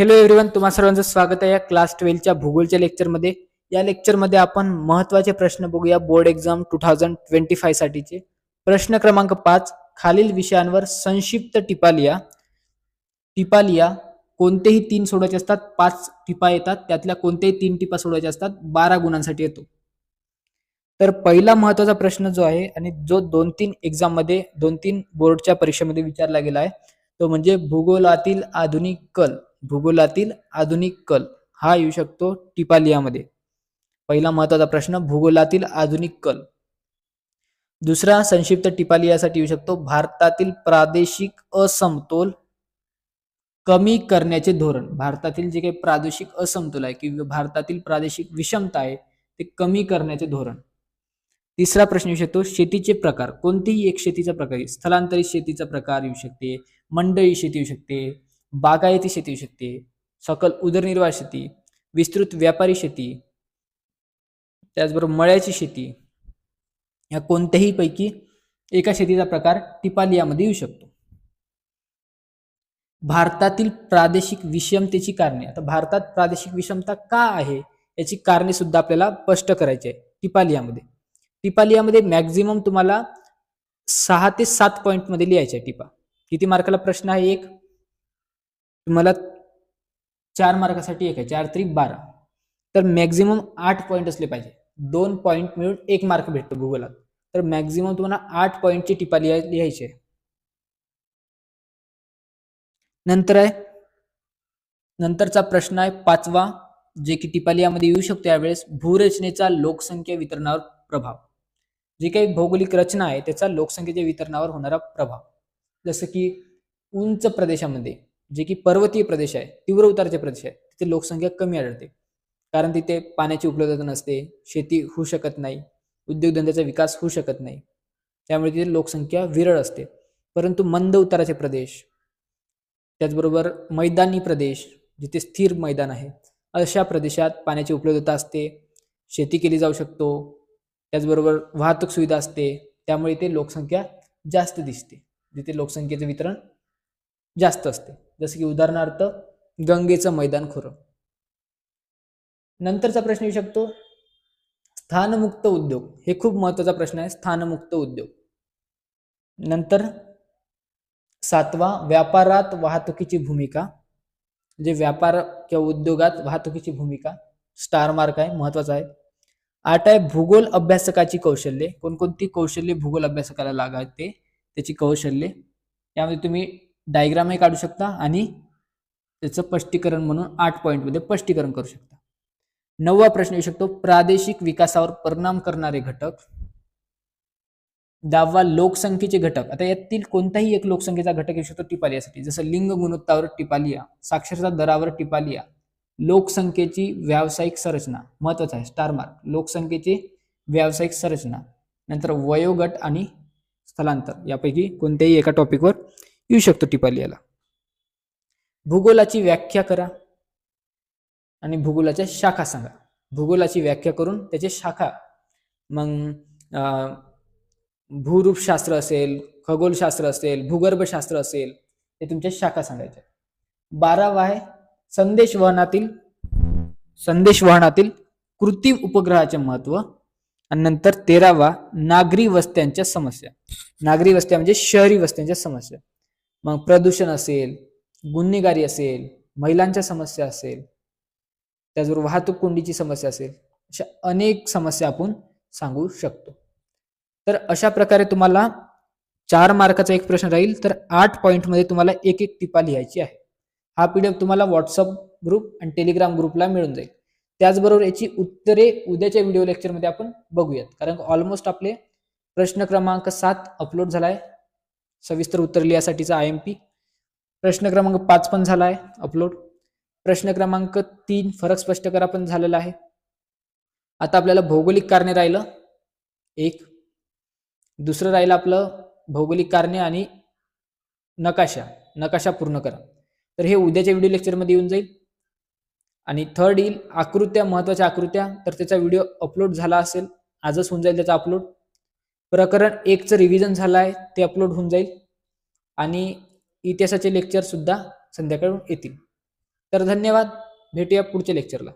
Hello everyone तुम्हा सर्वांचं स्वागत आहे या क्लास ट्वेल्वच्या भूगोलच्या लेक्चरमध्ये या लेक्चरमध्ये आपण महत्त्वाचे प्रश्न बघूया board exam two thousand twenty five साठीचे. प्रश्न क्रमांक पाच खालील विषयांवर संक्षिप्त टिपा लिहा. टिपा लिहा कोणतेही तीन सोडवायचे असतात पाच टिपा येतात त्यातल्या कोणतेही तीन टिपा सोडायच्या असतात बारा गुणांसाठी येतो. तर पहिला महत्त्वाचा प्रश्न जो आहे आणि जो दोन तीन एक्झाममध्ये दोन तीन बोर्डच्या परीक्षेमध्ये विचारला गेला आहे तो म्हणजे भूगोलातील आधुनिक कल. भूगोलातील आधुनिक कल हा येऊ शकतो टिपालियामध्ये. पहिला महत्त्वाचा प्रश्न भूगोलातील आधुनिक कल. दुसरा संक्षिप्त टिपालियासाठी येऊ शकतो भारतातील प्रादेशिक असमतोल कमी करण्याचे धोरण. भारतातील जे काही प्रादेशिक असमतोल आहे किंवा भारतातील प्रादेशिक विषमता आहे ते कमी करण्याचे धोरण. तिसरा प्रश्न येऊ शकतो शेतीचे प्रकार. कोणतेही एक शेतीचा प्रकार स्थलांतरित शेतीचा प्रकार येऊ शकते मंडळी शेती येऊ शकते बागायती शेती येऊ शकते सकल उदरनिर्वाह शेती विस्तृत व्यापारी शेती त्याचबरोबर मळ्याची शेती ह्या कोणत्याही पैकी एका शेतीचा प्रकार टिपालियामध्ये येऊ शकतो. भारतातील प्रादेशिक विषमतेची कारणे. आता भारतात प्रादेशिक विषमता का आहे? याची कारणे सुद्धा आपल्याला स्पष्ट करायची आहे टिपालियामध्ये टिपालियामध्ये मॅक्झिमम तुम्हाला सहा ते सात पॉईंटमध्ये लिहायचे आहे टिपा. किती मार्काला प्रश्न आहे? एक तुम्हाला चार मार्कासाठी एक आहे चार तरी बारा. तर मॅक्झिमम आठ पॉईंट असले पाहिजे. दोन पॉईंट मिळून एक मार्क भेटतो भूगोलात तर मॅक्झिमम तुम्हाला आठ पॉईंटची टिपा लिहाय लिहायची आहे. नंतर आहे नंतरचा प्रश्न आहे पाचवा जे की टिपालियामध्ये येऊ शकतो यावेळेस भूरचनेचा लोकसंख्या वितरणावर प्रभाव. जे काही भौगोलिक रचना आहे त्याचा लोकसंख्येच्या वितरणावर होणारा प्रभाव. जसं की उंच प्रदेशामध्ये जे की पर्वतीय प्रदेश आहे तीव्र उतारचे प्रदेश आहे तिथे लोकसंख्या कमी आढळते. कारण तिथे पाण्याची उपलब्धता नसते शेती होऊ शकत नाही उद्योगधंद्याचा विकास होऊ शकत नाही. त्यामुळे तिथे लोकसंख्या विरळ असते. परंतु मंद उताराचे प्रदेश त्याचबरोबर मैदानी प्रदेश जिथे स्थिर मैदान आहे अशा प्रदेशात पाण्याची उपलब्धता असते शेती केली जाऊ शकतो त्याचबरोबर वाहतूक सुविधा असते त्यामुळे इथे लोकसंख्या जास्त दिसते जिथे लोकसंख्येचं वितरण जास्त असते. जसं की उदाहरणार्थ गंगेचं मैदान खोरं. नंतरचा प्रश्न येऊ शकतो स्थानमुक्त उद्योग. हे खूप महत्त्वाचा प्रश्न आहे स्थानमुक्त उद्योग. नंतर सातवा व्यापारात वाहतुकीची भूमिका. म्हणजे व्यापार किंवा उद्योगात वाहतुकीची भूमिका. स्टार मार्क आहे महत्त्वाचा आहे. आठ आहे भूगोल अभ्यासकाची कौशल्ये. कोणकोणती कौशल्ये भूगोल अभ्यासकाला लागते त्याची कौशल्ये. यामध्ये तुम्ही डायग्रामही काढू शकता आणि त्याचं स्पष्टीकरण म्हणून आठ पॉईंटमध्ये स्पष्टीकरण करू शकता. नववा प्रश्न येऊ शकतो प्रादेशिक विकासावर परिणाम करणारे घटक. दहावा लोकसंख्येचे घटक. आता यातील कोणताही एक लोकसंख्येचा घटक येऊ शकतो टिपालियासाठी जसं लिंग गुणवत्तावर टिपालिया साक्षरता दरावर टिपालिया. लोकसंख्येची व्यावसायिक संरचना महत्वाचं आहे स्टार मार्क लोकसंख्येची व्यावसायिक संरचना. नंतर वयोगट आणि स्थलांतर. यापैकी कोणत्याही एका टॉपिकवर येऊ शकतो टिपालियाला भूगोलाची व्याख्या करा आणि भूगोलाच्या शाखा सांगा. भूगोलाची व्याख्या करून त्याचे शाखा. मग अं, भूरूपशास्त्र असेल खगोलशास्त्र असेल भूगर्भशास्त्र असेल हे तुमच्या शाखा सांगायच्या. बारावा आहे संदेश वहनातील संदेश वहनातील कृत्रिम उपग्रहाचे महत्त्व आणि नंतर तेरावा नागरी वस्त्यांच्या समस्या. नागरी वस्त्या म्हणजे शहरी वस्त्यांच्या समस्या. मग प्रदूषण असेल गुन्हेगारी असेल महिलांच्या समस्या असेल त्याचबरोबर वाहतूक कोंडीची समस्या असेल अशा अनेक समस्या आपण सांगू शकतो. तर अशा प्रकारे तुम्हाला चार मार्काचा एक प्रश्न राहील तर आठ पॉईंटमध्ये तुम्हाला एक एक टिपा लिहायची आहे. हा पी डी एफ तुम्हाला व्हॉट्सअप ग्रुप आणि टेलिग्राम ग्रुपला मिळून जाईल. त्याचबरोबर याची उत्तरे उद्याच्या व्हिडिओ लेक्चरमध्ये आपण बघूयात. कारण ऑलमोस्ट आपले प्रश्न क्रमांक सात अपलोड झाला आहे सविस्तर उत्तर लिहासाठीचा आय एम पी प्रश्न क्रमांक पाच पण झाला आहे अपलोड प्रश्न क्रमांक तीन फरक स्पष्ट करा पण झालेला आहे. आता आपल्याला भौगोलिक कारणे राहिलं एक. दुसरं राहिलं आपलं भौगोलिक कारणे आणि नकाशा नकाशा पूर्ण करा. तर हे उद्याच्या व्हिडिओ लेक्चरमध्ये येऊन जाईल. आणि थर्ड येईल आकृत्या महत्त्वाच्या आकृत्या. तर त्याचा व्हिडिओ अपलोड झाला असेल आजच होऊन जाईल त्याचा अपलोड प्रकरण एकचं रिव्हिजन झालं आहे ते अपलोड होऊन जाईल. आणि इतिहासाचे लेक्चर सुद्धा संध्याकाळून येतील. तर धन्यवाद. भेटूया पुढच्या लेक्चरला